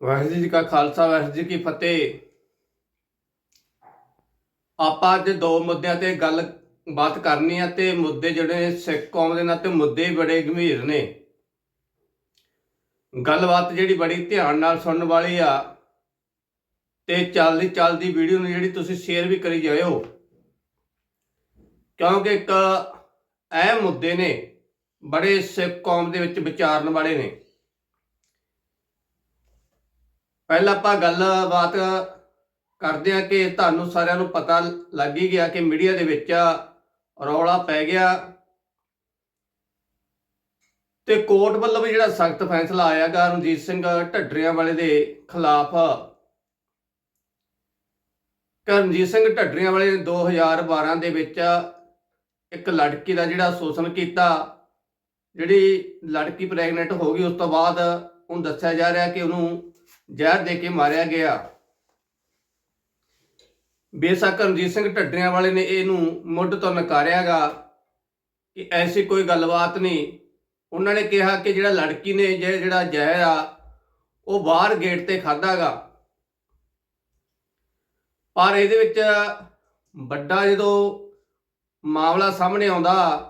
ਵਾਹਿਗੁਰੂ ਜੀ ਕਾ ਖਾਲਸਾ, ਵਾਹਿਗੁਰੂ ਜੀ ਕੀ ਫਤਿਹ। ਆਪਾਂ ਅੱਜ ਦੋ ਮੁੱਦਿਆਂ ਤੇ ਗੱਲ ਬਾਤ ਕਰਨੀ ਆ ਤੇ ਮੁੱਦੇ ਜਿਹੜੇ ਨੇ ਸਿੱਖ ਕੌਮ ਦੇ ਨਾਤੇ ਮੁੱਦੇ ਬੜੇ ਗੰਭੀਰ ਨੇ। ਗੱਲਬਾਤ ਜਿਹੜੀ ਬੜੀ ਧਿਆਨ ਨਾਲ ਸੁਣਨ ਵਾਲੀ ਆ ਤੇ ਚੱਲਦੀ ਚੱਲਦੀ ਵੀਡੀਓ ਨੂੰ ਜਿਹੜੀ ਤੁਸੀਂ ਸ਼ੇਅਰ ਵੀ ਕਰੀ ਜਾਇਓ। ਕਿਉਂਕਿ ਇੱਕ ਅਹਿਮ ਮੁੱਦੇ ਨੇ ਬੜੇ ਸਿੱਖ ਕੌਮ ਦੇ ਵਿੱਚ ਵਿਚਾਰਨ ਵਾਲੇ ਨੇ। ਪਹਿਲਾਂ ਆਪਾਂ ਗੱਲਬਾਤ ਕਰਦੇ ਹਾਂ ਕਿ ਤੁਹਾਨੂੰ ਸਾਰਿਆਂ ਨੂੰ ਪਤਾ ਲੱਗ ਹੀ ਗਿਆ ਕਿ ਮੀਡੀਆ ਦੇ ਵਿੱਚ ਰੌਲਾ ਪੈ ਗਿਆ। ਤੇ ਕੋਰਟ ਵੱਲੋਂ ਵੀ ਜਿਹੜਾ ਸਖਤ ਫੈਸਲਾ ਆਇਆਗਾ ਰਣਜੀਤ ਸਿੰਘ ਢੱਡਰੀਆਂ ਵਾਲੇ ਦੇ ਖਿਲਾਫ। ਰਣਜੀਤ ਸਿੰਘ ਢੱਡਰੀਆਂ ਵਾਲੇ ਨੇ 2012 ਦੇ ਵਿੱਚ ਇੱਕ ਲੜਕੀ ਦਾ ਜਿਹੜਾ ਸ਼ੋਸ਼ਣ ਕੀਤਾ, ਜਿਹੜੀ ਲੜਕੀ ਪ੍ਰੈਗਨੈਂਟ ਹੋ ਗਈ, ਉਸ ਤੋਂ ਬਾਅਦ ਉਹਨੂੰ ਦੱਸਿਆ ਜਾ ਰਿਹਾ ਕਿ ਉਹਨੂੰ ਜ਼ਹਿਰ ਦੇ ਕੇ ਮਾਰਿਆ ਗਿਆ। ਬੇਸ਼ੱਕ ਰਣਜੀਤ ਸਿੰਘ ਢੱਡਰਿਆਂ ਵਾਲੇ ਨੇ ਇਹਨੂੰ ਮੁੱਢ ਤੋਂ ਨਕਾਰਿਆਗਾ ਕਿ ਐਸੀ ਕੋਈ ਗੱਲਬਾਤ ਨਹੀਂ। ਉਹਨਾਂ ਨੇ ਕਿਹਾ ਕਿ ਜਿਹੜਾ ਲੜਕੀ ਨੇ ਜੇ ਜਿਹੜਾ ਜ਼ਹਿਰ ਆ, ਉਹ ਬਾਹਰ ਗੇਟ ਤੇ ਖਾਦਾਗਾ ਪਰ ਇਹਦੇ ਵਿੱਚ ਵੱਡਾ ਜਦੋਂ ਮਾਮਲਾ ਸਾਹਮਣੇ ਆਉਂਦਾ,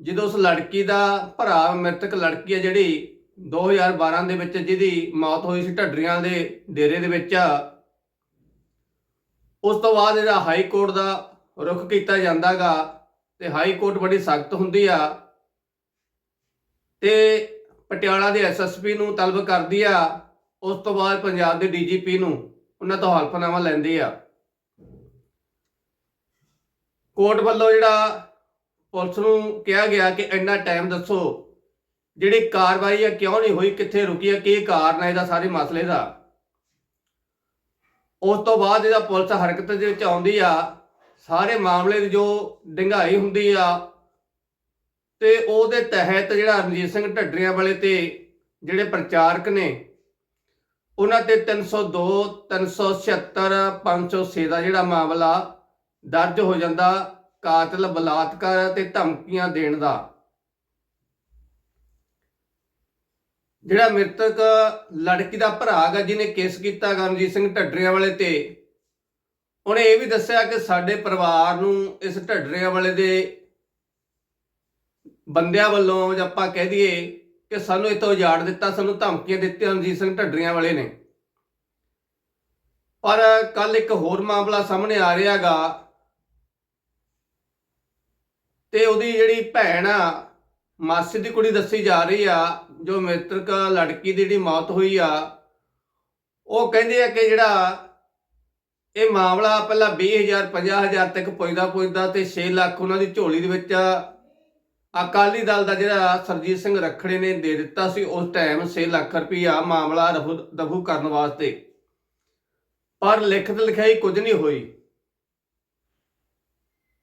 ਜਦੋਂ ਉਸ ਲੜਕੀ ਦਾ ਭਰਾ ਮ੍ਰਿਤਕ ਲੜਕੀ ਹੈ ਜਿਹੜੀ 2012 ਦੇ ਵਿੱਚ ਜਿਹਦੀ ਮੌਤ ਹੋਈ ਸੀ ਢੱਡਰੀਆਂ ਦੇ ਡੇਰੇ ਦੇ ਵਿੱਚ, ਉਸ ਤੋਂ ਬਾਅਦ ਜਿਹੜਾ ਹਾਈ ਕੋਰਟ ਦਾ ਰੁਖ ਕੀਤਾ ਜਾਂਦਾਗਾ ਤੇ ਹਾਈ ਕੋਰਟ ਬੜੀ ਸਖਤ ਹੁੰਦੀ ਆ ਤੇ ਪਟਿਆਲਾ ਦੇ ਐਸਐਸਪੀ ਨੂੰ ਤਲਬ ਕਰਦੀ ਆ, ਉਸ ਤੋਂ ਬਾਅਦ ਪੰਜਾਬ ਦੇ ਡੀਜੀਪੀ ਨੂੰ ਉਹਨਾਂ ਤੋਂ ਹਲਫਨਾਮਾ ਲੈਂਦੀ ਆ। ਕੋਰਟ ਵੱਲੋਂ ਜਿਹੜਾ ਪੁਲਿਸ ਨੂੰ ਕਿਹਾ ਗਿਆ ਕਿ ਇੰਨਾ ਟਾਈਮ ਦੱਸੋ ਜਿਹੜੀ ਕਾਰਵਾਈ ਆ, ਕਿਉਂ ਨਹੀਂ ਹੋਈ, ਕਿੱਥੇ ਰੁਕੀ ਆ, ਕੀ ਕਾਰਨ ਹੈ ਇਹਦਾ ਸਾਰੇ ਮਸਲੇ ਦਾ। ਉਸ ਤੋਂ ਬਾਅਦ ਇਹਦਾ ਪੁਲਿਸ ਹਰਕਤ ਦੇ ਵਿੱਚ ਆਉਂਦੀ ਆ, ਸਾਰੇ ਮਾਮਲੇ ਦੀ ਜੋ ਡੰਗਾਈ ਹੁੰਦੀ ਆ, ਤੇ ਉਹਦੇ ਤਹਿਤ ਜਿਹੜਾ ਰਣਜੀਤ ਸਿੰਘ ਢੱਡਰੀਆਂ ਵਾਲੇ ਤੇ ਜਿਹੜੇ ਪ੍ਰਚਾਰਕ ਨੇ, ਉਹਨਾਂ ਤੇ 302 376 506 ਦਾ ਜਿਹੜਾ ਮਾਮਲਾ ਦਰਜ ਹੋ ਜਾਂਦਾ ਕਾਤਲ ਬਲਾਤਕਾਰ ਤੇ ਧਮਕੀਆਂ ਦੇਣ ਦਾ। ਜਿਹੜਾ ਮ੍ਰਿਤਕ ਲੜਕੀ ਦਾ ਭਰਾ ਹੈਗਾ, ਜਿਹਨੇ ਕੇਸ ਕੀਤਾ ਗਾ ਰਣਜੀਤ ਸਿੰਘ ਢੱਡਰੀਆਂ ਵਾਲੇ ਤੇ, ਉਹਨੇ ਇਹ ਵੀ ਦੱਸਿਆ ਕਿ ਸਾਡੇ ਪਰਿਵਾਰ ਨੂੰ ਇਸ ਢੱਡਰੀਆਂ ਵਾਲੇ ਦੇ ਬੰਦਿਆਂ ਵੱਲੋਂ ਜੇ ਆਪਾਂ ਕਹਿ ਦਈਏ ਕਿ ਸਾਨੂੰ ਇਤੋਂ ਉਜਾੜ ਦਿੱਤਾ, ਸਾਨੂੰ ਧਮਕੀਆਂ ਦਿੱਤੀਆਂ ਰਣਜੀਤ ਸਿੰਘ ਢੱਡਰੀਆਂ ਵਾਲੇ ਨੇ। ਪਰ ਕੱਲ ਇੱਕ ਹੋਰ ਮਾਮਲਾ ਸਾਹਮਣੇ ਆ ਰਿਹਾਗਾ ਤੇ ਉਹਦੀ ਜਿਹੜੀ ਭੈਣ ਆ, ਮਾਸੀ ਦੀ ਕੁੜੀ ਦੱਸੀ ਜਾ ਰਹੀ ਆ ਜੋ ਮ੍ਰਿਤਕ ਲੜਕੀ ਦੀ ਜਿਹੜੀ ਮੌਤ ਹੋਈ ਆ, ਉਹ ਕਹਿੰਦੇ ਆ ਕਿ ਜਿਹੜਾ ਇਹ ਮਾਮਲਾ ਪਹਿਲਾਂ 20000 50000 ਤੱਕ ਪੁੱਜਦਾ ਪੁੱਜਦਾ ਤੇ 6 ਲੱਖ ਉਹਨਾਂ ਦੀ ਝੋਲੀ ਦੇ ਵਿੱਚ ਅਕਾਲੀ ਦਲ ਦਾ ਜਿਹੜਾ ਸਰਜੀਤ ਸਿੰਘ ਰਖੜੇ ਨੇ ਦੇ ਦਿੱਤਾ ਸੀ, ਉਸ ਟਾਈਮ 6 ਲੱਖ ਰੁਪਈਆ ਮਾਮਲਾ ਰਫੂ ਦਫੂ ਕਰਨ ਵਾਸਤੇ। ਪਰ ਲਿਖਤ ਲਿਖਾਈ ਕੁਝ ਨਹੀਂ ਹੋਈ।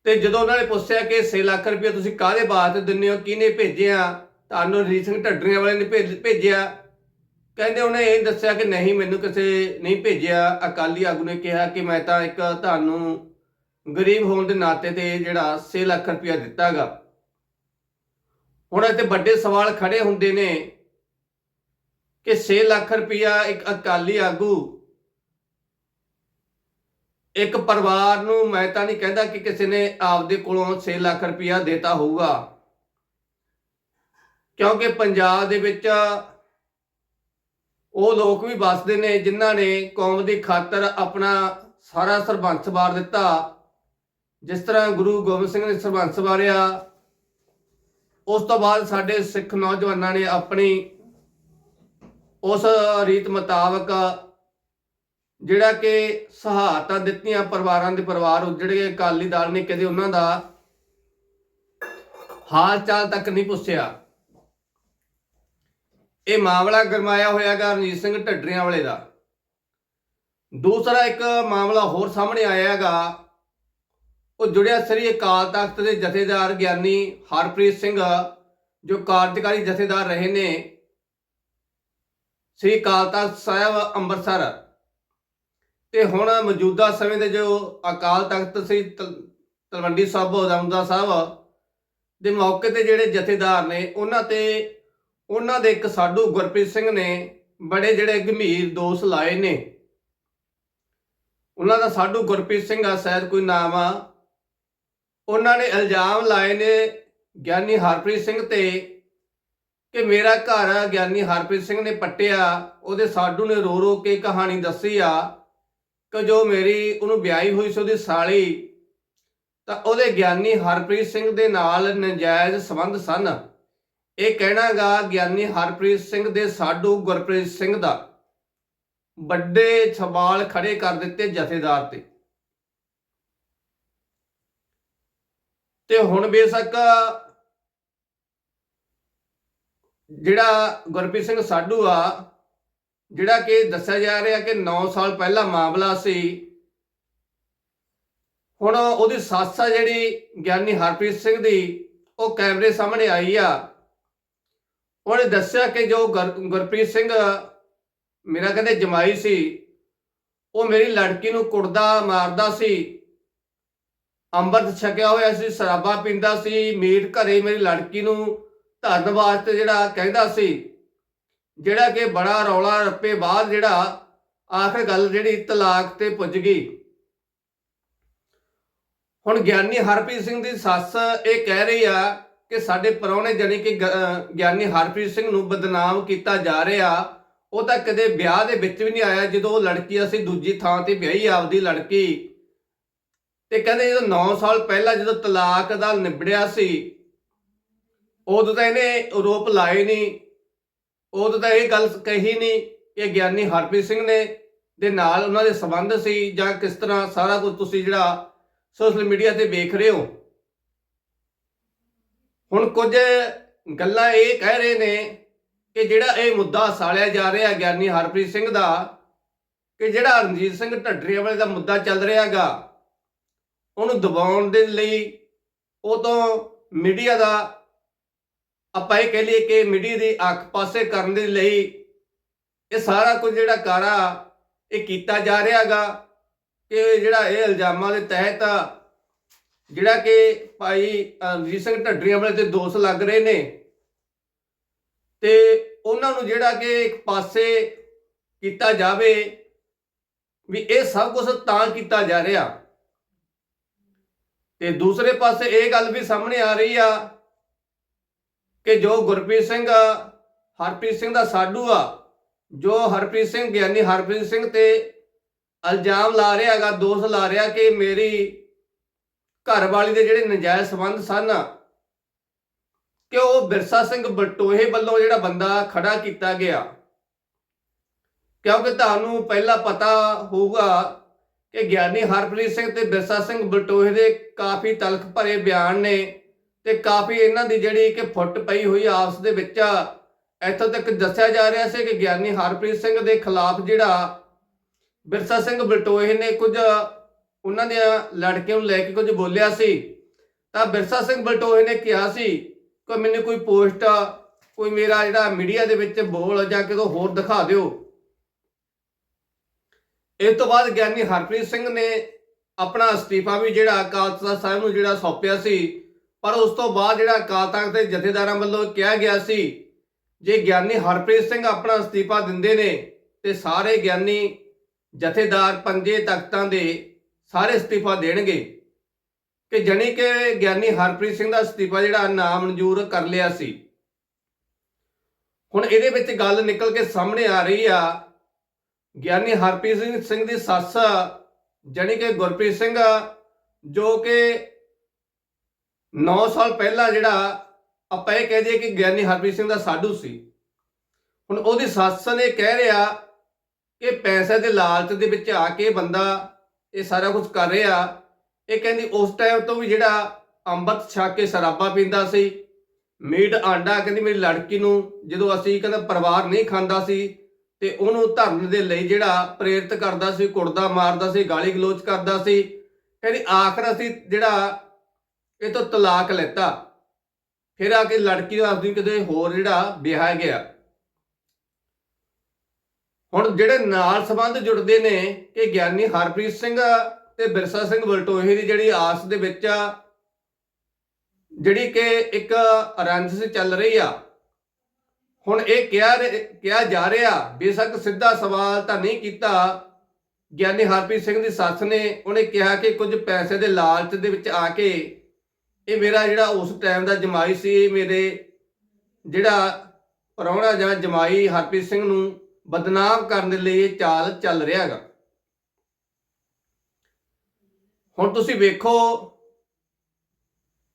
ਤੇ ਜਦੋਂ ਉਹਨਾਂ ਨੇ ਪੁੱਛਿਆ ਕਿ 6 ਲੱਖ ਰੁਪਏ ਤੁਸੀਂ ਕਾਹਦੇ ਵਾਸਤੇ ਦਿੰਦੇ ਹੋ, ਕਿਹਨੇ ਭੇਜਿਆ ਤੁਹਾਨੂੰ ਰਣਜੀਤ ਸਿੰਘ ਢੱਡਰੀਆਂ ਵਾਲੇ ਨੇ ਭੇਜ- ਭੇਜਿਆ। ਕਹਿੰਦੇ ਉਹਨੇ ਇਹ ਦੱਸਿਆ ਕਿ ਨਹੀਂ, ਮੈਨੂੰ ਕਿਸੇ ਨਹੀਂ ਭੇਜਿਆ। ਅਕਾਲੀ ਆਗੂ ਨੇ ਕਿਹਾ ਕਿ ਮੈਂ ਤਾਂ ਇੱਕ ਤੁਹਾਨੂੰ ਗਰੀਬ ਹੋਣ ਦੇ ਨਾਤੇ ਤੇ ਜਿਹੜਾ 6 ਲੱਖ ਰੁਪਇਆ ਦਿੱਤਾਗਾ। ਹੁਣ ਇੱਥੇ ਵੱਡੇ ਸਵਾਲ ਖੜੇ ਹੁੰਦੇ ਨੇ ਕਿ 6 ਲੱਖ ਰੁਪਇਆ ਇੱਕ ਅਕਾਲੀ ਆਗੂ, ਇੱਕ ਪਰਿਵਾਰ ਨੂੰ ਮੈਂ ਤਾਂ ਨਹੀਂ ਕਹਿੰਦਾ ਕਿ ਕਿਸੇ ਨੇ ਆਪਦੇ ਕੋਲੋਂ 6 ਲੱਖ ਰੁਪਇਆ ਦੇਤਾ ਹੋਊਗਾ। ਕਿਉਂਕਿ ਪੰਜਾਬ ਦੇ ਵਿੱਚ ਉਹ ਲੋਕ ਵੀ ਵੱਸਦੇ ਨੇ ਜਿਨ੍ਹਾਂ ਨੇ ਕੌਮ ਦੀ ਖਾਤਰ ਆਪਣਾ ਸਾਰਾ ਸਰਬੰਸ ਵਾਰ ਦਿੱਤਾ। ਜਿਸ ਤਰ੍ਹਾਂ ਗੁਰੂ ਗੋਬਿੰਦ ਸਿੰਘ ਨੇ ਸਰਬੰਸ ਵਾਰਿਆ, ਉਸ ਤੋਂ ਬਾਅਦ ਸਾਡੇ ਸਿੱਖ ਨੌਜਵਾਨਾਂ ਨੇ ਆਪਣੀ ਉਸ ਰੀਤ ਮੁਤਾਬਕ ਜਿਹੜਾ ਕਿ ਸਹਾਇਤਾ ਦਿੱਤੀਆਂ ਪਰਿਵਾਰਾਂ ਦੇ ਪਰਿਵਾਰ ਉਜੜ ਗਏ ਅਕਾਲੀ ਦਲ ਨੇ ਕਦੇ ਉਹਨਾਂ ਦਾ ਹਾਲ ਚਾਲ ਤੱਕ ਨਹੀਂ ਪੁੱਛਿਆ। ਇਹ ਮਾਮਲਾ ਗਰਮਾਇਆ ਹੋਇਆਗਾ ਰਣਜੀਤ ਸਿੰਘ ਢੱਡਰੀਆਂ ਵਾਲੇ ਦਾ। ਦੂਸਰਾ ਇੱਕ ਮਾਮਲਾ ਹੋਰ ਸਾਹਮਣੇ ਆਇਆ ਹੈਗਾ। ਉਹ ਜੁੜਿਆ ਸ੍ਰੀ ਅਕਾਲ ਤਖਤ ਦੇ ਜਥੇਦਾਰ ਗਿਆਨੀ ਹਰਪ੍ਰੀਤ ਸਿੰਘ, ਜੋ ਕਾਰਜਕਾਰੀ ਜਥੇਦਾਰ ਰਹੇ ਨੇ। ਸ੍ਰੀ ਅਕਾਲ ਤਖਤ ਸਾਹਿਬ ਅੰਮ੍ਰਿਤਸਰ। ਤੇ ਹੁਣ ਮੌਜੂਦਾ ਸਮੇਂ ਦੇ ਜੋ ਅਕਾਲ ਤਖਤ ਸ੍ਰੀ ਤਲ- ਤਲਵੰਡੀ ਸਾਹਿਬ ਦਮਦਾ ਸਾਹਿਬ ਦੇ ਮੌਕੇ ਤੇ ਜਿਹੜੇ ਜਥੇਦਾਰ ਨੇ, ਉਹਨਾਂ ਤੇ ਉਹਨਾਂ ਦੇ ਇੱਕ ਸਾਡੂ ਗੁਰਪ੍ਰੀਤ ਸਿੰਘ ਨੇ ਬੜੇ ਜਿਹੜੇ ਗੰਭੀਰ ਦੋਸ਼ ਲਾਏ ਨੇ। ਉਹਨਾਂ ਦਾ ਸਾਡੂ ਗੁਰਪ੍ਰੀਤ ਸਿੰਘ ਆ ਸ਼ਾਇਦ ਕੋਈ ਨਾਮ ਆ। ਉਹਨਾਂ ਨੇ ਇਲਜ਼ਾਮ ਲਾਏ ਨੇ ਗਿਆਨੀ ਹਰਪ੍ਰੀਤ ਸਿੰਘ ਤੇ ਕਿ ਮੇਰਾ ਘਰ ਗਿਆਨੀ ਹਰਪ੍ਰੀਤ ਸਿੰਘ ਨੇ ਪੱਟਿਆ, ਉਹਦੇ ਸਾਡੂ ਨੇ ਰੋ ਰੋ ਕੇ ਕਹਾਣੀ ਦੱਸੀ ਆ ਕਿ ਜੋ ਮੇਰੀ, ਉਹਨੂੰ ਵਿਆਹੀ ਹੋਈ ਸੀ ਉਹਦੀ ਸਾਲੀ, ਤਾਂ ਉਹਦੇ ਗਿਆਨੀ ਹਰਪ੍ਰੀਤ ਸਿੰਘ ਦੇ ਨਾਲ ਨਜਾਇਜ਼ ਸੰਬੰਧ ਸਨ। ਇਹ ਕਹਿਣਾਗਾ ਗਿਆਨੀ ਹਰਪ੍ਰੀਤ ਸਿੰਘ ਦੇ ਸਾਡੂ ਗੁਰਪ੍ਰੀਤ ਸਿੰਘ ਦਾ ਵੱਡੇ ਸਵਾਲ ਖੜੇ ਕਰ ਦਿੱਤੇ ਜਥੇਦਾਰ ਤੇ। ਤੇ ਹੁਣ ਬੇਸ਼ੱਕ ਜਿਹੜਾ ਗੁਰਪ੍ਰੀਤ ਸਿੰਘ ਸਾਡੂ ਆ, ਜਿਹੜਾ ਕਿ ਦੱਸਿਆ ਜਾ ਰਿਹਾ ਕਿ 9 ਸਾਲ ਪਹਿਲਾਂ ਮਾਮਲਾ ਸੀ, ਹੁਣ ਉਹਦੀ ਸੱਸ ਆ ਜਿਹੜੀ ਗਿਆਨੀ ਹਰਪ੍ਰੀਤ ਸਿੰਘ ਦੀ, ਉਹ ਕੈਮਰੇ ਸਾਹਮਣੇ ਆਈ ਆ। ਉਹਨੇ ਦੱਸਿਆ ਕਿ ਜੋ ਗੁਰ- ਗੁਰਪ੍ਰੀਤ ਸਿੰਘ, ਮੇਰਾ ਕਹਿੰਦੇ ਜਮਾਈ ਸੀ, ਉਹ ਮੇਰੀ ਲੜਕੀ ਨੂੰ ਕੁੱਟਦਾ, ਮਾਰਦਾ ਸੀ। ਅੰਮ੍ਰਿਤ ਛਕਿਆ ਹੋਇਆ ਸੀ, ਸ਼ਰਾਬਾ ਪੀਂਦਾ ਸੀ ਮੀਟ ਘਰੇ ਮੇਰੀ ਲੜਕੀ ਨੂੰ ਧਰਨ ਵਾਸਤੇ ਜਿਹੜਾ ਕਹਿੰਦਾ ਸੀ, ਜਿਹੜਾ ਕਿ ਬੜਾ ਰੌਲਾ ਰੱਪੇ ਬਾਅਦ ਜਿਹੜਾ ਆਖਰ ਗੱਲ ਜਿਹੜੀ ਤਲਾਕ ਤੇ ਪੁੱਜ ਗਈ। ਹੁਣ ਗਿਆਨੀ ਹਰਪ੍ਰੀਤ ਸਿੰਘ ਦੀ ਸੱਸ ਇਹ ਕਹਿ ਰਹੀ ਆ ਕਿ ਸਾਡੇ ਪਰੌਣੇ ਜਾਨੀ ਕਿ ਗਿਆਨੀ ਹਰਪ੍ਰੀਤ ਸਿੰਘ ਨੂੰ ਬਦਨਾਮ ਕੀਤਾ ਜਾ ਰਿਹਾ, ਉਹ ਤਾਂ ਕਦੇ ਵਿਆਹ ਦੇ ਵਿੱਚ ਵੀ ਨਹੀਂ ਆਇਆ, ਜਦੋਂ ਉਹ ਲੜਕੀ ਅਸੀਂ ਦੂਜੀ ਥਾਂ ਤੇ ਵਿਆਹੀ ਆਪਦੀ ਲੜਕੀ। ਤੇ ਕਹਿੰਦੇ ਜਦੋਂ 9 ਸਾਲ ਪਹਿਲਾਂ ਜਦੋਂ ਤਲਾਕ ਦਾ ਨਿਬੜਿਆ ਸੀ, ਉਦੋਂ ਤਾਂ ਇਹਨੇ ਆਰੋਪ ਲਾਏ ਨਹੀਂ ਉਦੋਂ ਤਾਂ ਇਹ ਗੱਲ ਕਹੀ ਨਹੀਂ ਕਿ ਗਿਆਨੀ ਹਰਪ੍ਰੀਤ ਸਿੰਘ ਨੇ, ਦੇ ਨਾਲ ਉਹਨਾਂ ਦੇ ਸੰਬੰਧ ਸੀ ਜਾਂ ਕਿਸ ਤਰ੍ਹਾਂ ਸਾਰਾ ਕੁਝ ਤੁਸੀਂ ਜਿਹੜਾ ਸੋਸ਼ਲ ਮੀਡੀਆ ਤੇ ਵੇਖ ਰਹੇ ਹੋ। ਹੁਣ ਕੁਝ ਗੱਲਾਂ ਇਹ ਕਹਿ ਰਹੇ ਨੇ ਕਿ ਜਿਹੜਾ ਇਹ ਮੁੱਦਾ ਸਾਲਿਆ ਜਾ ਰਿਹਾ ਗਿਆਨੀ ਹਰਪ੍ਰੀਤ ਸਿੰਘ ਦਾ, ਕਿ ਜਿਹੜਾ ਰਣਜੀਤ ਸਿੰਘ ਢੱਡਰੀਆਂ ਵਾਲੇ ਦਾ ਮੁੱਦਾ ਚੱਲ ਰਿਹਾਗਾ ਉਹਨੂੰ ਦਬਾਉਣ ਦੇ ਲਈ ਉਹ ਤੋਂ ਮੀਡੀਆ ਦਾ ਆਪਾਂ ਇਹ ਕਹਿ ਲਈਏ ਕਿ ਮੀਡੀਆ ਦੀ ਅੱਖ ਪਾਸੇ ਕਰਨ ਦੇ ਲਈ ਇਹ ਸਾਰਾ ਕੁਝ ਜਿਹੜਾ ਕਾਰਾ ਇਹ ਕੀਤਾ ਜਾ ਰਿਹਾਗਾ ਕਿ ਜਿਹੜਾ ਇਹ ਇਲਜ਼ਾਮਾਂ ਦੇ ਤਹਿਤ ਜਿਹੜਾ ਕਿ ਭਾਈ ਰਣਜੀਤ ਸਿੰਘ ਢੱਡਰੀਆਂ ਵਾਲੇ ਤੇ ਦੋਸ਼ ਲੱਗ ਰਹੇ ਨੇ। ਤੇ ਉਹਨਾਂ ਨੂੰ ਜਿਹੜਾ ਕਿ ਇੱਕ ਪਾਸੇ ਕੀਤਾ ਜਾਵੇ ਵੀ ਇਹ ਸਭ ਕੁਝ ਤਾਂ ਕੀਤਾ ਜਾ ਰਿਹਾ। ਤੇ ਦੂਸਰੇ ਪਾਸੇ ਇਹ ਗੱਲ ਵੀ ਸਾਹਮਣੇ ਆ ਰਹੀ ਆ ਕਿ ਜੋ ਗੁਰਪ੍ਰੀਤ ਸਿੰਘ, ਹਰਪ੍ਰੀਤ ਸਿੰਘ ਦਾ ਸਾਡੂ ਆ, ਜੋ ਹਰਪ੍ਰੀਤ ਸਿੰਘ ਗਿਆਨੀ ਹਰਪ੍ਰੀਤ ਸਿੰਘ ਤੇ ਇਲਜ਼ਾਮ ਲਾ ਰਿਹਾ ਹੈਗਾ, ਦੋਸ਼ ਲਾ ਰਿਹਾ ਕਿ ਮੇਰੀ ਘਰ ਵਾਲੀ ਦੇ ਜਿਹੜੇ ਨਜਾਇਜ਼ ਸੰਬੰਧ ਸਨ, ਕਿ ਉਹ ਬਿਰਸਾ ਸਿੰਘ ਬਟੋਹੇ ਵੱਲੋਂ ਜਿਹੜਾ ਬੰਦਾ ਖੜਾ ਕੀਤਾ ਗਿਆ। ਕਿਉਂਕਿ ਤੁਹਾਨੂੰ ਪਹਿਲਾਂ ਪਤਾ ਹੋਊਗਾ ਕਿ ਗਿਆਨੀ ਹਰਪ੍ਰੀਤ ਸਿੰਘ ਤੇ ਬਿਰਸਾ ਸਿੰਘ ਬਟੋਹੇ ਦੇ ਕਾਫੀ ਤਲਖ ਭਰੇ ਬਿਆਨ ਨੇ ਤੇ ਕਾਫੀ ਇਹਨਾਂ ਦੀ ਜਿਹੜੀ ਕਿ ਫੁੱਟ ਪਈ ਹੋਈ ਆਪਸ ਦੇ ਵਿੱਚ ਇੱਥੋਂ ਤੱਕ ਦੱਸਿਆ ਜਾ ਰਿਹਾ ਸੀ ਕਿ ਗਿਆਨੀ ਹਰਪ੍ਰੀਤ ਸਿੰਘ ਦੇ ਖਿਲਾਫ ਜਿਹੜਾ ਬਿਰਸਾ ਸਿੰਘ ਬਟੋਹੇ ਨੇ ਕੁਝ ਉਹਨਾਂ ਦੀਆਂ ਲੜਕੀਆਂ ਨੂੰ ਲੈ ਕੇ ਕੁਝ ਬੋਲਿਆ ਸੀ, ਤਾਂ ਬਿਰਸਾ ਸਿੰਘ ਬਲਟੋਹੇ ਨੇ ਕਿਹਾ ਸੀ ਕਿ ਮੈਨੂੰ ਕੋਈ ਪੋਸਟ, ਕੋਈ ਮੇਰਾ ਜਿਹੜਾ ਮੀਡੀਆ ਦੇ ਵਿੱਚ ਬੋਲ ਜਾਂ ਕਿਤੋਂ ਹੋਰ ਦਿਖਾ ਦਿਓ। ਇਸ ਤੋਂ ਬਾਅਦ ਗਿਆਨੀ ਹਰਪ੍ਰੀਤ ਸਿੰਘ ਨੇ ਆਪਣਾ ਅਸਤੀਫਾ ਵੀ ਜਿਹੜਾ ਅਕਾਲ ਤਖਤ ਸਾਹਿਬ ਨੂੰ ਜਿਹੜਾ ਸੌਂਪਿਆ ਸੀ, ਪਰ ਉਸ ਤੋਂ ਬਾਅਦ ਜਿਹੜਾ ਅਕਾਲ ਤਖਤ ਦੇ ਜਥੇਦਾਰਾਂ ਵੱਲੋਂ ਕਿਹਾ ਗਿਆ ਸੀ, ਜੇ ਗਿਆਨੀ ਹਰਪ੍ਰੀਤ ਸਿੰਘ ਆਪਣਾ ਅਸਤੀਫਾ ਦਿੰਦੇ ਨੇ, ਤੇ ਸਾਰੇ ਗਿਆਨੀ ਜਥੇਦਾਰ ਪੰਜੇ ਤਖਤਾਂ ਦੇ ਸਾਰੇ ਅਸਤੀਫਾ ਦੇਣਗੇ। ਕਿ ਜਣੀ ਕਿ ਗਿਆਨੀ ਹਰਪ੍ਰੀਤ ਸਿੰਘ ਦਾ ਅਸਤੀਫਾ ਜਿਹੜਾ ਨਾਮ ਮਨਜ਼ੂਰ ਕਰ ਲਿਆ ਸੀ। ਹੁਣ ਇਹਦੇ ਵਿੱਚ ਗੱਲ ਨਿਕਲ ਕੇ ਸਾਹਮਣੇ ਆ ਰਹੀ ਆ। ਗਿਆਨੀ ਹਰਪ੍ਰੀਤ ਸਿੰਘ- ਦੀ ਸੱਸ, ਜਣੀ ਕਿ ਗੁਰਪ੍ਰੀਤ ਸਿੰਘ, ਜੋ ਕਿ 9 ਸਾਲ ਪਹਿਲਾਂ ਜਿਹੜਾ ਆਪਾਂ ਇਹ ਕਹਿ ਦਈਏ ਕਿ ਗਿਆਨੀ ਹਰਪ੍ਰੀਤ ਸਿੰਘ ਦਾ ਸਾਡੂ ਸੀ। ਹੁਣ ਉਹਦੀ ਸੱਸ ਨੇ ਕਹਿ ਰਿਹਾ ਕਿ ਪੈਸੇ ਦੇ ਲਾਲਚ ਦੇ ਵਿੱਚ ਆ ਕੇ ਬੰਦਾ ਇਹ ਸਾਰਾ ਕੁਝ ਕਰ ਰਿਹਾ। ਇਹ ਕਹਿੰਦੀ ਉਸ ਟਾਈਮ ਤੋਂ ਵੀ ਜਿਹੜਾ ਅੰਮ੍ਰਿਤ ਛਕ ਕੇ ਸ਼ਰਾਬਾ ਪੀਂਦਾ ਸੀ, ਮੀਟ ਆਂਡਾ, ਕਹਿੰਦੀ ਮੇਰੀ ਲੜਕੀ ਨੂੰ ਜਦੋਂ ਅਸੀਂ ਕਹਿੰਦਾ ਪਰਿਵਾਰ ਨਹੀਂ ਖਾਂਦਾ ਸੀ ਤੇ ਉਹਨੂੰ ਧਰਨ ਦੇ ਲਈ ਜਿਹੜਾ ਪ੍ਰੇਰਿਤ ਕਰਦਾ ਸੀ, ਕੁੜਦਾ ਮਾਰਦਾ ਸੀ, ਗਾਲੀ ਗਲੋਚ ਕਰਦਾ ਸੀ, ਕਹਿੰਦੀ ਆਖਰ ਅਸੀਂ ਜਿਹੜਾ ਇਹ ਤੋਂ ਤਲਾਕ ਲੈਤਾ। ਫਿਰ ਆ ਕੇ ਲੜਕੀ ਦਾ ਆਪਦੀ ਕਿਤੇ ਹੋਰ ਜਿਹੜਾ ਵਿਆਹ ਗਿਆ। ਹੁਣ ਜਿਹੜੇ ਨਾਲ ਸੰਬੰਧ ਜੁੜਦੇ ਨੇ ਕਿ ਗਿਆਨੀ ਹਰਪ੍ਰੀਤ ਸਿੰਘ ਤੇ ਬਿਰਸਾ ਸਿੰਘ ਬਲਟੋਹੇ ਦੀ ਜਿਹੜੀ ਆਸ ਦੇ ਵਿੱਚ ਆ, ਜਿਹੜੀ ਕਿ ਇੱਕ ਰੰਜਿਸ਼ ਚੱਲ ਰਹੀ ਆ। ਹੁਣ ਇਹ ਕਿਹਾ ਕਿਹਾ ਜਾ ਰਿਹਾ, ਬੇਸ਼ੱਕ ਸਿੱਧਾ ਸਵਾਲ ਤਾਂ ਨਹੀਂ ਕੀਤਾ। ਗਿਆਨੀ ਹਰਪ੍ਰੀਤ ਸਿੰਘ ਦੀ ਸੱਸ ਨੇ, ਉਹਨੇ ਕਿਹਾ ਕਿ ਕੁਝ ਪੈਸੇ ਦੇ ਲਾਲਚ ਦੇ ਵਿੱਚ ਆ ਕੇ, ਇਹ ਮੇਰਾ ਜਿਹੜਾ ਉਸ ਟਾਈਮ ਦਾ ਜਮਾਈ ਸੀ, ਇਹ ਮੇਰੇ ਜਿਹੜਾ ਪ੍ਰਾਹੁਣਾ ਜਾਂ ਜਮਾਈ ਹਰਪ੍ਰੀਤ ਸਿੰਘ ਨੂੰ ਬਦਨਾਮ ਕਰਨ ਦੇ ਲਈ ਇਹ ਚਾਲ ਚੱਲ ਰਿਹਾ ਹੈਗਾ। ਹੁਣ ਤੁਸੀਂ ਵੇਖੋ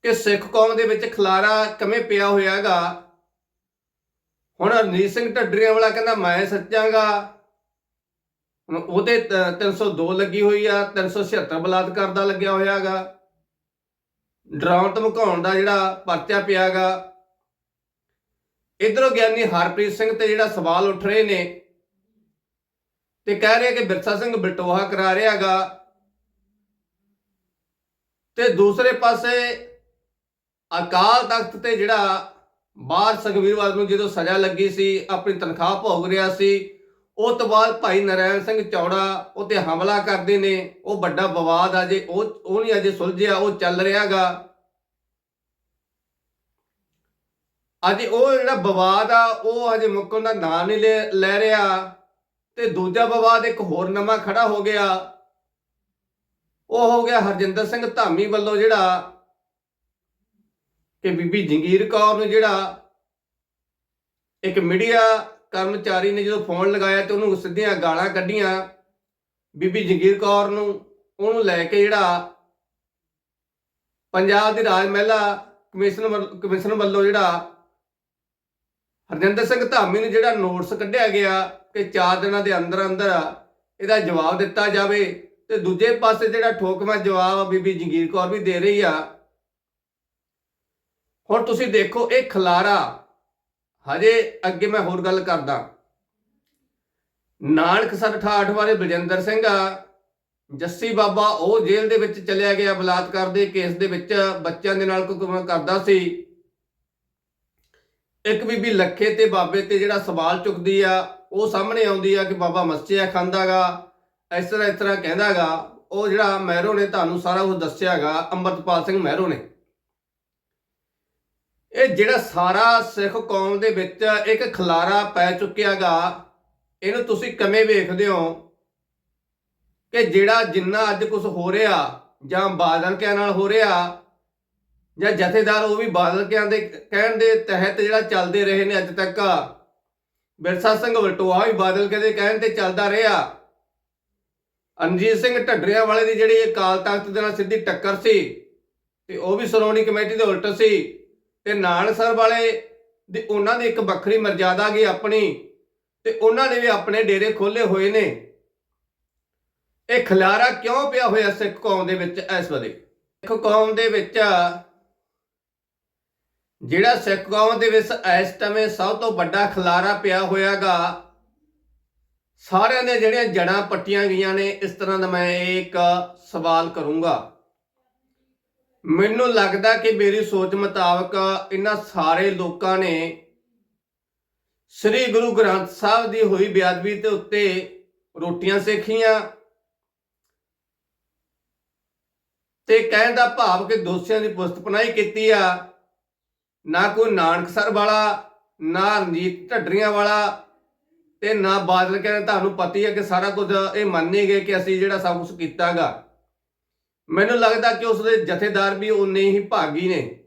ਕਿ ਸਿੱਖ ਕੌਮ ਦੇ ਵਿੱਚ ਖਲਾਰਾ ਕਿਵੇਂ ਪਿਆ ਹੋਇਆ ਹੈਗਾ। ਹੁਣ ਰਣਜੀਤ ਸਿੰਘ ਢੱਡਰੀਆਂ ਵਾਲਾ ਕਹਿੰਦਾ, ਮੈਂ ਸੱਚਾਂਗਾ। ਹੁਣ ਉਹਦੇ ਤ- 302 ਲੱਗੀ ਹੋਈ ਆ 376 ਬਲਾਤਕਾਰ ਦਾ ਲੱਗਿਆ ਹੋਇਆ ਹੈਗਾ। ਡਰਾਉਣ ਧਮਕਾਉਣ ਦਾ ਜਿਹੜਾ ਪਰਚਾ ਪਿਆਗਾ ਇਧਰੋਂ ਗਿਆਨੀ ਹਰਪ੍ਰੀਤ ਸਿੰਘ ਤੇ ਜਿਹੜਾ ਸਵਾਲ ਉੱਠ ਰਹੇ ਨੇ ਤੇ ਕਹਿ ਰਹੇ ਕਿ ਬਿਰਸਾ ਸਿੰਘ ਬਲਟੋਹਾ ਕਰਾ ਰਿਹਾਗਾ ਤੇ ਦੂਸਰੇ ਪਾਸੇ ਅਕਾਲ ਤਖਤ ਤੇ ਜਿਹੜਾ ਬਾਹਰ ਸਗਵੀਰਵਾਦ ਨੂੰ ਜਦੋਂ ਸਜ਼ਾ ਲੱਗੀ ਸੀ, ਆਪਣੀ ਤਨਖਾਹ ਭੋਗ ਰਿਹਾ ਸੀ, ਉਹ ਤੋਂ ਬਾਅਦ ਭਾਈ ਨਰੈਣ ਸਿੰਘ ਚੌੜਾ ਉਹ ਤੇ ਹਮਲਾ ਕਰਦੇ ਨੇ। ਉਹ ਵੱਡਾ ਵਿਵਾਦ ਅਜੇ ਉਹ ਉਹ ਨਹੀਂ ਅਜੇ ਸੁਲਝਿਆ, ਉਹ ਚੱਲ ਰਿਹਾਗਾ ਅਜੇ ਉਹ ਜਿਹੜਾ ਵਿਵਾਦ ਆ, ਉਹ ਹਜੇ ਮੁੱਕਣ ਦਾ ਨਾਂ ਨਹੀਂ ਲੈ- ਲੈ ਰਿਹਾ। ਤੇ ਦੂਜਾ ਵਿਵਾਦ ਇੱਕ ਹੋਰ ਨਵਾਂ ਖੜਾ ਹੋ ਗਿਆ। ਉਹ ਹੋ ਗਿਆ ਹਰਜਿੰਦਰ ਸਿੰਘ ਧਾਮੀ ਵੱਲੋਂ ਜਿਹੜਾ ਕਿ ਬੀਬੀ ਜੰਗੀਰ ਕੌਰ ਨੂੰ ਜਿਹੜਾ ਇੱਕ ਮੀਡੀਆ ਕਰਮਚਾਰੀ ਨੇ ਜਦੋਂ ਫੋਨ ਲਗਾਇਆ ਤੇ ਉਹਨੂੰ ਸਿੱਧੀਆਂ ਗਾਲਾਂ ਕੱਢੀਆਂ। ਬੀਬੀ ਜੰਗੀਰ ਕੌਰ ਨੂੰ, ਉਹਨੂੰ ਲੈ ਕੇ ਜਿਹੜਾ ਪੰਜਾਬ ਦੀ ਰਾਜ ਮਹਿਲਾ ਕਮਿਸ਼ਨ ਵੱਲ- ਕਮਿਸ਼ਨ ਵੱਲੋਂ ਜਿਹੜਾ ਹਰਜਿੰਦਰ ਸਿੰਘ ਧਾਮੀ ਨੂੰ ਜਿਹੜਾ ਨੋਟਿਸ ਕੱਢਿਆ ਗਿਆ ਕਿ 4 ਦਿਨਾਂ ਦੇ ਅੰਦਰ ਅੰਦਰ ਇਹਦਾ ਜਵਾਬ ਦਿੱਤਾ ਜਾਵੇ ਤੇ ਦੂਜੇ ਪਾਸੇ ਜਿਹੜਾ ਠੋਕਵਾਂ ਜਵਾਬ ਬੀਬੀ ਜੰਗੀਰ ਕੌਰ ਵੀ ਦੇ ਰਹੀ ਆ। ਹੁਣ ਤੁਸੀਂ ਦੇਖੋ ਇਹ ਖਲਾਰਾ। ਹਜੇ ਅੱਗੇ ਮੈਂ ਹੋਰ ਗੱਲ ਕਰਦਾ। ਨਾਨਕ ਸਰ ਠਾਠ ਵਾਲੇ ਬਲਜਿੰਦਰ ਸਿੰਘ ਆ, ਜੱਸੀ ਬਾਬਾ ਉਹ ਜੇਲ੍ਹ ਦੇ ਵਿੱਚ ਚਲਿਆ ਗਿਆ ਬਲਾਤਕਾਰ ਦੇ ਕੇਸ ਦੇ ਵਿੱਚ ਬੱਚਿਆਂ ਦੇ ਨਾਲ ਕੋਈ ਕਰਦਾ ਸੀ। ਇੱਕ ਬੀਬੀ ਲੱਖੇ ਤੇ ਬਾਬੇ ਤੇ ਜਿਹੜਾ ਸਵਾਲ ਚੁੱਕਦੀ ਆ, ਉਹ ਸਾਹਮਣੇ ਆਉਂਦੀ ਆ ਕਿ ਬਾਬਾ ਮੱਸਿਆ ਖਾਂਦਾਗਾ, ਇਸ ਤਰ੍ਹਾਂ ਇਸ ਤਰ੍ਹਾਂ ਕਹਿੰਦਾਗਾ, ਉਹ ਜਿਹੜਾ ਮਹਿਰੋ ਨੇ ਤੁਹਾਨੂੰ ਸਾਰਾ ਕੁਝ ਦੱਸਿਆਗਾ, ਅੰਮ੍ਰਿਤਪਾਲ ਸਿੰਘ ਮਹਿਰੋ ਨੇ। ਇਹ ਜਿਹੜਾ ਸਾਰਾ ਸਿੱਖ ਕੌਮ ਦੇ ਵਿੱਚ ਇੱਕ ਖਲਾਰਾ ਪੈ ਚੁੱਕਿਆਗਾ, ਇਹਨੂੰ ਤੁਸੀਂ ਕਿਵੇਂ ਵੇਖਦੇ ਹੋ? ਕਿ ਜਿਹੜਾ ਜਿੰਨਾ ਅੱਜ ਕੁਝ ਹੋ ਰਿਹਾ ਜਾਂ ਬਾਦਲ ਕਿਆ ਨਾਲ ਹੋ ਰਿਹਾ ਜਾਂ ਜਥੇਦਾਰ ਉਹ ਵੀ ਬਾਦਲ ਕਿਆਂ ਦੇ ਕਹਿਣ ਦੇ ਤਹਿਤ ਜਿਹੜਾ ਚੱਲਦੇ ਰਹੇ ਨੇ ਅੱਜ ਤੱਕ ਬਿਰਸਾ ਸਿੰਘ ਵਲਟੋਆ ਵੀ ਬਾਦਲ ਕੇ ਕਹਿਣ ਤੇ ਚੱਲਦਾ ਰਿਹਾ। ਅਨਜੀਤ ਸਿੰਘ ਢੱਡਰਿਆਂ ਵਾਲੇ ਦੀ ਜਿਹੜੀ ਅਕਾਲ ਤਖਤ ਦੇ ਨਾਲ ਸਿੱਧੀ ਟੱਕਰ ਸੀ ਤੇ ਉਹ ਵੀ ਸ਼੍ਰੋਮਣੀ ਕਮੇਟੀ ਦੇ ਉਲਟ ਸੀ ਤੇ ਨਾਨਸਰ ਵਾਲੇ ਦੀ ਉਹਨਾਂ ਦੀ ਇੱਕ ਵੱਖਰੀ ਮਰਜ਼ਾਦਾ ਗਈ ਆਪਣੀ ਤੇ ਉਹਨਾਂ ਨੇ ਵੀ ਆਪਣੇ ਡੇਰੇ ਖੋਲੇ ਹੋਏ ਨੇ। ਇਹ ਖਿਲਾਰਾ ਕਿਉਂ ਪਿਆ ਹੋਇਆ ਸਿੱਖ ਕੌਮ ਦੇ ਵਿੱਚ ਇਸ ਵੇਲੇ? ਸਿੱਖ ਕੌਮ ਦੇ ਵਿੱਚ ਜਿਹੜਾ ਸਿੱਖ ਕੌਮ ਦੇ ਵਿੱਚ ਇਸ ਸਮੇਂ ਸਭ ਤੋਂ ਵੱਡਾ ਖਿਲਾਰਾ ਪਿਆ ਹੋਇਆਗਾ, ਸਾਰਿਆਂ ਦੇ ਜਿਹੜੀਆਂ ਜੜਾਂ ਪੱਟੀਆਂ ਗਈਆਂ ਨੇ, ਇਸ ਤਰ੍ਹਾਂ ਦਾ ਮੈਂ ਇੱਕ ਸਵਾਲ ਕਰੂੰਗਾ। ਮੈਨੂੰ ਲੱਗਦਾ ਕਿ ਮੇਰੀ ਸੋਚ ਮੁਤਾਬਕ ਇਹਨਾਂ ਸਾਰੇ ਲੋਕਾਂ ਨੇ ਸ੍ਰੀ ਗੁਰੂ ਗ੍ਰੰਥ ਸਾਹਿਬ ਦੀ ਹੋਈ ਬੇਅਦਬੀ ਦੇ ਉੱਤੇ ਰੋਟੀਆਂ ਸੇਖੀਆਂ ਤੇ ਕਹਿਣ ਦਾ ਭਾਵ ਕਿ ਦੋਸ਼ੀਆਂ ਦੀ ਪੁਸਤਪਨਾਈ ਕੀਤੀ ਆ। ਨਾ ਕੋਈ ਨਾਨਕਸਰ ਵਾਲਾ, ਨਾ ਰਣਜੀਤ ਢੱਡਰੀਆਂ ਵਾਲਾ ਤੇ ਨਾ ਬਾਦਲ ਕਹਿੰਦੇ ਤੁਹਾਨੂੰ ਪਤੀ ਹੈ ਕਿ ਸਾਰਾ ਕੁਝ ਇਹ ਮੰਨੇ ਗਏ ਕਿ ਅਸੀਂ ਜਿਹੜਾ ਸਭ ਕੁਝ ਕੀਤਾਗਾ। ਮੈਨੂੰ ਲੱਗਦਾ ਕਿ ਉਸ ਦੇ ਜਥੇਦਾਰ ਵੀ ਉਨੇ ਹੀ ਭਾਗੀ ਨੇ।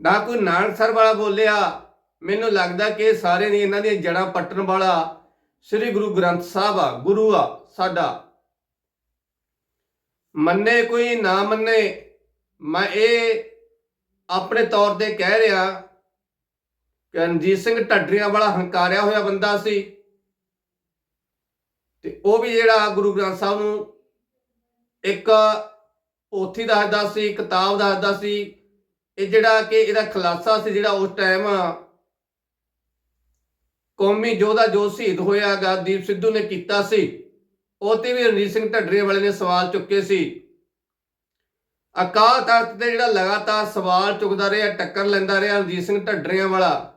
ਨਾ ਕੋਈ ਨਾਨਕਸਰ ਵਾਲਾ ਬੋਲਿਆ, ਮੈਨੂੰ ਲੱਗਦਾ ਕਿ ਇਹ ਸਾਰੇ ਨੇ ਇਹਨਾਂ ਦੀਆਂ ਜੜਾਂ ਪੱਟਣ ਵਾਲਾ ਸ੍ਰੀ ਗੁਰੂ ਗ੍ਰੰਥ ਸਾਹਿਬ ਆ, ਗੁਰੂ ਆ ਸਾਡਾ। ਮੰਨੇ ਕੋਈ ਨਾ ਮੰਨੇ, ਮੈਂ ਇਹ ਆਪਣੇ ਤੌਰ ਤੇ ਕਹਿ ਰਿਹਾ ਕਿ ਰਣਜੀਤ ਸਿੰਘ ਢੱਡਰੀਆਂ ਵਾਲਾ ਹੰਕਾਰਿਆ ਹੋਇਆ ਬੰਦਾ ਸੀ। ਤੇ ਉਹ ਵੀ ਜਿਹੜਾ ਗੁਰੂ ਗ੍ਰੰਥ ਸਾਹਿਬ ਨੂੰ ਇੱਕ ਪੋਥੀ ਦੱਸਦਾ ਸੀ, ਕਿਤਾਬ ਦੱਸਦਾ ਸੀ, ਇਹ ਜਿਹੜਾ ਕਿ ਇਹਦਾ ਖੁਲਾਸਾ ਸੀ ਜਿਹੜਾ ਉਸ ਟਾਈਮ ਕੌਮੀ ਯੋਧਾ ਜੋ ਸ਼ਹੀਦ ਹੋਇਆਗਾ ਦੀਪ ਸਿੱਧੂ ਨੇ ਕੀਤਾ ਸੀ। ਉਹ ਤੇ ਵੀ ਰਣਜੀਤ ਸਿੰਘ ਢੱਡਰੀਆਂ ਵਾਲੇ ਨੇ ਸਵਾਲ ਚੁੱਕੇ ਸੀ। ਅਕਾਲ ਤਖਤ ਤੇ ਜਿਹੜਾ ਲਗਾਤਾਰ ਸਵਾਲ ਚੁੱਕਦਾ ਰਿਹਾ, ਟੱਕਰ ਲੈਂਦਾ ਰਿਹਾ, ਰਣਜੀਤ ਸਿੰਘ ਢੱਡਰੀਆਂ ਵਾਲਾ।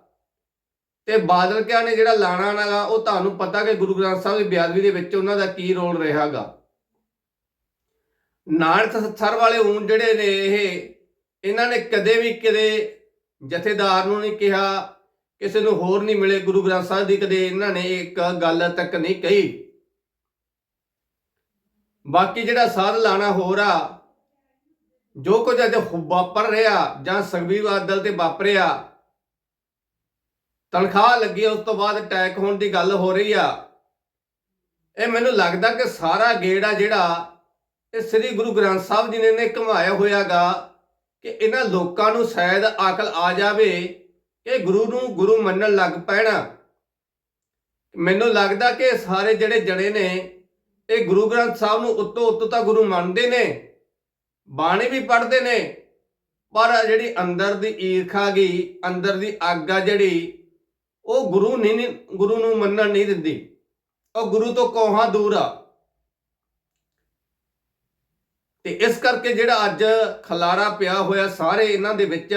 ਤੇ ਬਾਦਲ ਕਿਆ ਨੇ ਜਿਹੜਾ ਲਾਣਾ ਨਾਗਾ ਉਹ ਤੁਹਾਨੂੰ ਪਤਾ ਕਿ ਗੁਰੂ ਗ੍ਰੰਥ ਸਾਹਿਬ ਦੀ ਬੇਅਦਬੀ ਦੇ ਵਿੱਚ ਉਹਨਾਂ ਦਾ ਕੀ ਰੋਲ ਰਿਹਾਗਾ। ਨਾਨਕ ਸਰ ਵਾਲੇ ਹੁਣ ਜਿਹੜੇ ਨੇ ਇਹ, ਇਹਨਾਂ ਨੇ ਕਦੇ ਵੀ ਕਿਤੇ ਜਥੇਦਾਰ ਨੂੰ ਨਹੀਂ ਕਿਹਾ, ਕਿਸੇ ਨੂੰ ਹੋਰ ਨਹੀਂ ਮਿਲੇ। ਗੁਰੂ ਗ੍ਰੰਥ ਸਾਹਿਬ ਦੀ ਕਦੇ ਇਹਨਾਂ ਨੇ ਇੱਕ ਗੱਲ ਤੱਕ ਨਹੀਂ ਕਹੀ। ਬਾਕੀ ਜਿਹੜਾ ਸਾਧ ਲਾਣਾ ਹੋਰ ਆ ਜੋ ਕੁਝ ਅੱਜ ਵਾਪਰ ਰਿਹਾ ਜਾਂ ਸੁਖਬੀਰ ਬਾਦਲ ਤੇ ਵਾਪਰਿਆ, ਤਨਖਾਹ ਲੱਗੀ, ਉਸ ਤੋਂ ਬਾਅਦ ਅਟੈਕ ਹੋਣ ਦੀ ਗੱਲ ਹੋ ਰਹੀ ਆ। ਇਹ ਮੈਨੂੰ ਲੱਗਦਾ ਕਿ ਸਾਰਾ ਗੇੜ ਆ ਜਿਹੜਾ ਇਹ ਸ੍ਰੀ ਗੁਰੂ ਗ੍ਰੰਥ ਸਾਹਿਬ ਜੀ ਨੇ ਨੇ ਘਮਾਇਆ ਹੋਇਆਗਾ ਕਿ ਇਹਨਾਂ ਲੋਕਾਂ ਨੂੰ ਸ਼ਾਇਦ ਅਕਲ ਆ ਜਾਵੇ ਕਿ ਗੁਰੂ ਨੂੰ ਗੁਰੂ ਮੰਨਣ ਲੱਗ ਪੈਣਾ। ਮੈਨੂੰ ਲੱਗਦਾ ਕਿ ਇਹ ਸਾਰੇ ਜਿਹੜੇ ਜਣੇ ਨੇ, ਇਹ ਗੁਰੂ ਗ੍ਰੰਥ ਸਾਹਿਬ ਨੂੰ ਉੱਤੋਂ ਉੱਤੋਂ ਤਾਂ ਗੁਰੂ ਮੰਨਦੇ ਨੇ। ਬਾਣੀ ਵੀ ਪੜ੍ਹਦੇ ਨੇ, ਪਰ ਜਿਹੜੀ ਅੰਦਰ ਦੀ ਈਰਖਾ ਗਈ, ਅੰਦਰ ਦੀ ਅੱਗ ਆ ਜਿਹੜੀ, ਉਹ ਗੁਰੂ ਨਹੀਂ ਗੁਰੂ ਨੂੰ ਮੰਨਣ ਨਹੀਂ ਦਿੰਦੀ। ਉਹ ਗੁਰੂ ਤੋਂ ਕੋਹਾਂ ਦੂਰ ਆ। ਤੇ ਇਸ ਕਰਕੇ ਜਿਹੜਾ ਅੱਜ ਖਲਾਰਾ ਪਿਆ ਹੋਇਆ ਸਾਰੇ ਇਹਨਾਂ ਦੇ ਵਿੱਚ,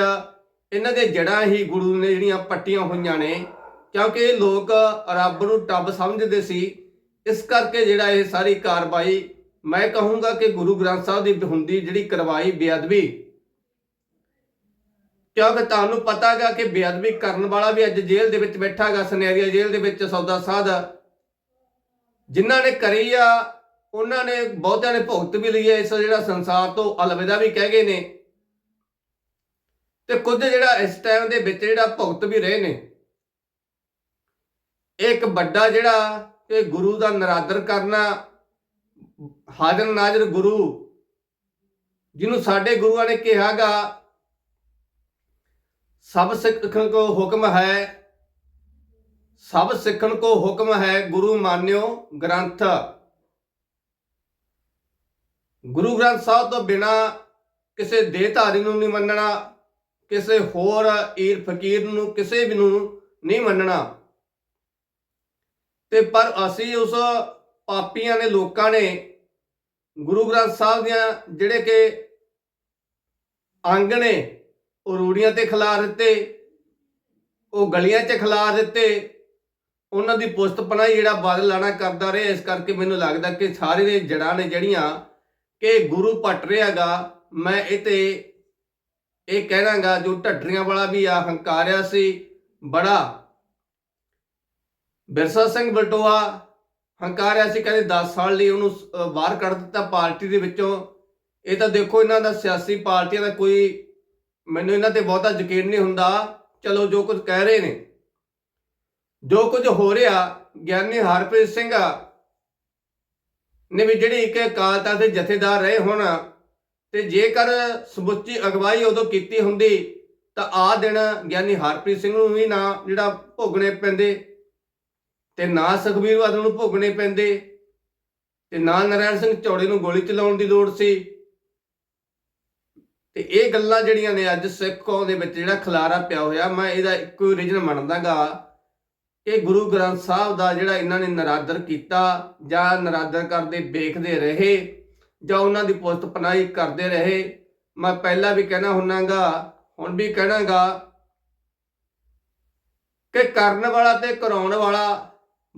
ਇਹਨਾਂ ਦੇ ਜੜਾਂ ਹੀ ਗੁਰੂ ਨੇ ਜਿਹੜੀਆਂ ਪੱਟੀਆਂ ਹੋਈਆਂ ਨੇ, ਕਿਉਂਕਿ ਇਹ ਲੋਕ ਰੱਬ ਨੂੰ ਟੱਬ ਸਮਝਦੇ ਸੀ। ਇਸ ਕਰਕੇ ਜਿਹੜਾ ਇਹ ਸਾਰੀ ਕਾਰਵਾਈ ਮੈਂ ਕਹੂੰਗਾ ਕਿ ਗੁਰੂ ਗ੍ਰੰਥ ਸਾਹਿਬ ਦੀ ਹੁੰਦੀ ਜਿਹੜੀ ਕਰਵਾਈ ਬੇਅਦਬੀ, ਕਿਉਂਕਿ ਤੁਹਾਨੂੰ ਪਤਾਗਾ ਕਿ ਬੇਅਦਬੀ ਕਰਨ ਵਾਲਾ ਵੀ ਅੱਜ ਜੇਲ੍ਹ ਦੇ ਵਿੱਚ ਬੈਠਾ ਬੈਠਾਗਾ ਸਨੇਰੀਆ ਜੇਲ੍ਹ ਦੇ ਵਿੱਚ ਸੌਦਾ ਸਾਧ। ਜਿਨ੍ਹਾਂ ਨੇ ਕਰੀ ਆ, ਉਹਨਾਂ ਨੇ ਬਹੁਤਿਆਂ ਨੇ ਭੁਗਤ ਵੀ ਲਈ ਹੈ, ਇਸ ਜਿਹੜਾ ਸੰਸਾਰ ਤੋਂ ਅਲਵਿਦਾ ਵੀ ਕਹਿ ਗਏ ਨੇ। ਤੇ ਕੁਝ ਜਿਹੜਾ ਇਸ ਟਾਈਮ ਦੇ ਵਿੱਚ ਜਿਹੜਾ ਭੁਗਤ ਵੀ ਰਹੇ ਨੇ। ਇਹ ਇੱਕ ਵੱਡਾ ਜਿਹੜਾ ਕਿ ਗੁਰੂ ਦਾ ਨਰਾਦਰ ਕਰਨਾ ਹਾਜ਼ਰ ਨਾਜ਼ਰ ਗੁਰੂ ਜਿਹਨੂੰ ਸਾਡੇ ਗੁਰੂਆਂ ਨੇ ਕਿਹਾਗਾ ਸਭ ਸਿੱਖਣ ਕੋ ਹੁਕਮ ਹੈ, ਸਭ ਸਿੱਖਣ ਕੋ ਹੁਕਮ ਹੈ ਗੁਰੂ ਮਾਨਿਓ ਗ੍ਰੰਥ। ਗੁਰੂ ਗ੍ਰੰਥ ਸਾਹਿਬ ਤੋਂ ਬਿਨਾ ਕਿਸੇ ਦੇਹਧਾਰੀ ਨੂੰ ਨਹੀਂ ਮੰਨਣਾ, ਕਿਸੇ ਹੋਰ ਈਰ ਫਕੀਰ ਨੂੰ, ਕਿਸੇ ਵੀ ਨੂੰ ਨਹੀਂ ਮੰਨਣਾ। ਤੇ ਪਰ ਅਸੀਂ ਉਸ ਪਾਪੀਆਂ ਨੇ ਲੋਕਾਂ ਨੇ ਗੁਰੂ ਗ੍ਰੰਥ ਸਾਹਿਬ ਦੀਆਂ ਜਿਹੜੇ ਕਿ ਅੰਗ ਨੇ, ਉਹ ਰੂੜੀਆਂ ਤੇ ਖਿਲਾਰ ਦਿੱਤੇ, ਉਹ ਗਲੀਆਂ 'ਚ ਖਿਲਾਰ ਦਿੱਤੇ। ਉਹਨਾਂ ਦੀ ਪੁਸਤ ਪਨਾਈ ਜਿਹੜਾ ਬਦਲ ਲਾਣਾ ਕਰਦਾ ਰਿਹਾ, ਇਸ ਕਰਕੇ ਮੈਨੂੰ ਲੱਗਦਾ ਕਿ ਸਾਰੇ ਦੇ ਜੜਾਂ ਨੇ ਜਿਹੜੀਆਂ ਕਿ ਗੁਰੂ ਪਟ ਰਿਹਾਗਾ ਮੈਂ ਇਹ ਤੇ ਇਹ ਕਹਿਣਾਗਾ, ਜੋ ਢੱਡਰੀਆਂ ਵਾਲਾ ਵੀ ਆ, ਹੰਕਾਰਿਆ ਸੀ, ਬੜਾ ਬਿਰਸਾ ਸਿੰਘ ਬਲਟੋਆ ਹੰਕਾਰਿਆ ਸੀ ਕਹਿੰਦੇ 10 ਸਾਲ ਲਈ ਉਹਨੂੰ ਬਾਹਰ ਕੱਢ ਦਿੱਤਾ ਪਾਰਟੀ ਦੇ ਵਿੱਚੋਂ। ਇਹ ਤਾਂ ਦੇਖੋ ਇਹਨਾਂ ਦਾ ਸਿਆਸੀ ਪਾਰਟੀਆਂ ਦਾ ਕੋਈ, ਮੈਨੂੰ ਇਹਨਾਂ ਤੇ ਬਹੁਤਾ ਯਕੀਨ ਨਹੀਂ ਹੁੰਦਾ। ਚਲੋ, ਜੋ ਕੁਝ ਕਹਿ ਰਹੇ ਨੇ। ਜੋ ਕੁਝ ਹੋ ਰਿਹਾ, ਗਿਆਨੀ ਹਰਪ੍ਰੀਤ ਸਿੰਘ ਨੇ ਵੀ ਜਿਹੜੀ ਇੱਕ ਅਕਾਲ ਤਖਤ ਦੇ ਜਥੇਦਾਰ ਰਹੇ ਹੁਣ, ਤੇ ਜੇਕਰ ਸਮੁੱਚੀ ਅਗਵਾਈ ਉਦੋਂ ਕੀਤੀ ਹੁੰਦੀ, ਤਾਂ ਆ ਦਿਨ ਗਿਆਨੀ ਹਰਪ੍ਰੀਤ ਸਿੰਘ ਨੂੰ ਵੀ ਨਾ ਜਿਹੜਾ ਭੋਗਣੇ ਪੈਂਦੇ। ਤੇ ਨਾ ਸੁਖਬੀਰ ਬਾਦਲ ਨੂੰ ਭੋਗਣੇ ਪੈਂਦੇ ਤੇ ਨਾ ਨਰੈਣ ਸਿੰਘ ਚੌੜੇ ਨੂੰ ਗੋਲੀ ਚਲਾਉਣ ਦੀ ਲੋੜ ਸੀ। ਤੇ ਇਹ ਗੱਲਾਂ ਜਿਹੜੀਆਂ ਨੇ ਅੱਜ ਸਿੱਖ ਕੌਮ ਦੇ ਵਿੱਚ ਜਿਹੜਾ ਖਲਾਰਾ ਪਿਆ ਹੋਇਆ, ਮੈਂ ਇਹਦਾ ਇੱਕੋ ਰੀਜਨ ਮੰਨਦਾਗਾ ਕਿ ਗੁਰੂ ਗ੍ਰੰਥ ਸਾਹਿਬ ਦਾ ਜਿਹੜਾ ਇਹਨਾਂ ਨੇ ਨਰਾਦਰ ਕੀਤਾ ਜਾਂ ਨਰਾਦਰ ਕਰਦੇ ਵੇਖਦੇ ਰਹੇ ਜਾਂ ਉਹਨਾਂ ਦੀ ਪੁਸਤ ਪਨਾਈ ਕਰਦੇ ਰਹੇ, ਮੈਂ ਪਹਿਲਾਂ ਵੀ ਕਹਿਣਾ ਹੁੰਨਾਗਾ, ਹੁਣ ਵੀ ਕਹਿਣਾਗਾ ਕਿ ਕਰਨ ਵਾਲਾ ਤੇ ਕਰਾਉਣ ਵਾਲਾ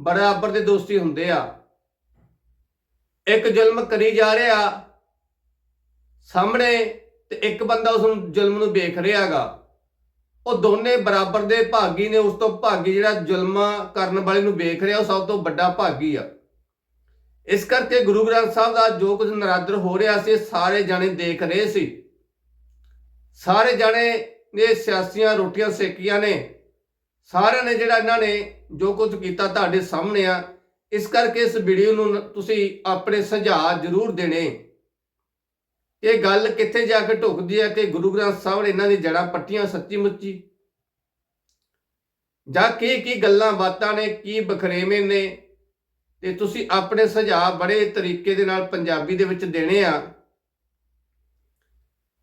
ਬਰਾਬਰ ਦੇ ਦੋਸਤੀ ਹੁੰਦੇ ਆ। ਇੱਕ ਜ਼ੁਲਮ ਕਰੀ ਜਾ ਰਿਹਾ ਸਾਹਮਣੇ ਤੇ ਇੱਕ ਬੰਦਾ ਉਸ ਨੂੰ ਜ਼ੁਲਮ ਨੂੰ ਵੇਖ ਰਿਹਾਗਾ ਉਹ ਦੋਨੇ ਬਰਾਬਰ ਦੇ ਭਾਗੀ ਨੇ, ਉਸ ਤੋਂ ਭਾਗੀ ਜਿਹੜਾ ਜ਼ੁਲਮ ਕਰਨ ਵਾਲੇ ਨੂੰ ਵੇਖ ਰਿਹਾ, ਉਹ ਸਭ ਤੋਂ ਵੱਡਾ ਭਾਗੀ ਆ। ਇਸ ਕਰਕੇ ਗੁਰੂ ਗ੍ਰੰਥ ਸਾਹਿਬ ਦਾ ਜੋ ਕੁਝ ਨਰਾਦਰ ਹੋ ਰਿਹਾ ਸੀ ਸਾਰੇ ਜਾਣੇ ਦੇਖ ਰਹੇ ਸੀ। ਸਾਰੇ ਜਾਣੇ ਨੇ ਸਿਆਸੀਆਂ ਰੋਟੀਆਂ ਸੇਕੀਆਂ ਨੇ। ਸਾਰਿਆਂ ਨੇ ਜਿਹੜਾ ਇਹਨਾਂ ਨੇ ਜੋ ਕੁਝ ਕੀਤਾ ਤੁਹਾਡੇ ਸਾਹਮਣੇ ਆ, ਇਸ ਕਰਕੇ ਇਸ ਵੀਡੀਓ ਨੂੰ ਤੁਸੀਂ ਆਪਣੇ ਸੁਝਾਅ ਜ਼ਰੂਰ ਦੇਣੇ। ਇਹ ਗੱਲ ਕਿੱਥੇ ਜਾ ਕੇ ਢੁਕਦੀ ਹੈ ਕਿ ਗੁਰੂ ਗ੍ਰੰਥ ਸਾਹਿਬ ਨੇ ਇਹਨਾਂ ਦੀ ਜੜਾਂ ਪੱਟੀਆਂ ਸੱਚੀ ਮੁੱਚੀ? ਜਾਂ ਕੀ ਕੀ ਗੱਲਾਂ ਬਾਤਾਂ ਨੇ, ਕੀ ਬਖਰੇਵੇਂ ਨੇ? ਤੇ ਤੁਸੀਂ ਆਪਣੇ ਸੁਝਾਅ ਬੜੇ ਤਰੀਕੇ ਦੇ ਨਾਲ ਪੰਜਾਬੀ ਦੇ ਵਿੱਚ ਦੇਣੇ ਆ।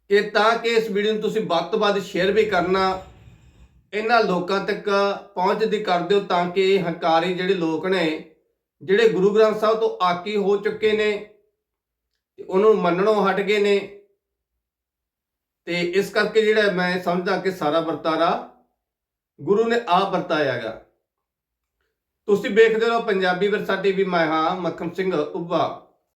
ਕਿ ਤਾਂ ਕਿ ਇਸ ਵੀਡੀਓ ਨੂੰ ਤੁਸੀਂ ਵੱਧ ਤੋਂ ਵੱਧ ਸ਼ੇਅਰ ਵੀ ਕਰਨਾ ਇਹਨਾਂ ਲੋਕਾਂ ਤੱਕ ਪਹੁੰਚ ਦੀ ਕਰ ਦਿਓ ਤਾਂ ਕਿ ਇਹ ਹੰਕਾਰੀ ਜਿਹੜੇ ਲੋਕ ਨੇ, ਜਿਹੜੇ ਗੁਰੂ ਗ੍ਰੰਥ ਸਾਹਿਬ ਤੋਂ ਆਕੀ ਹੋ ਚੁੱਕੇ ਨੇ ਉਹਨੂੰ ਮੰਨਣੋਂ ਹਟ ਗਏ ਨੇ। ਤੇ ਇਸ ਕਰਕੇ ਜਿਹੜਾ ਮੈਂ ਸਮਝਦਾ ਕਿ ਸਾਰਾ ਵਰਤਾਰਾ ਗੁਰੂ ਨੇ ਆਪ ਵਰਤਾਇਆਗਾ ਤੁਸੀਂ ਵੇਖਦੇ ਰਹੋ ਪੰਜਾਬੀ ਵਿਰਸਾ ਟੀਵੀ, ਮੈਂ ਹਾਂ ਮੱਖਣ ਸਿੰਘ ਉੱਭਾ।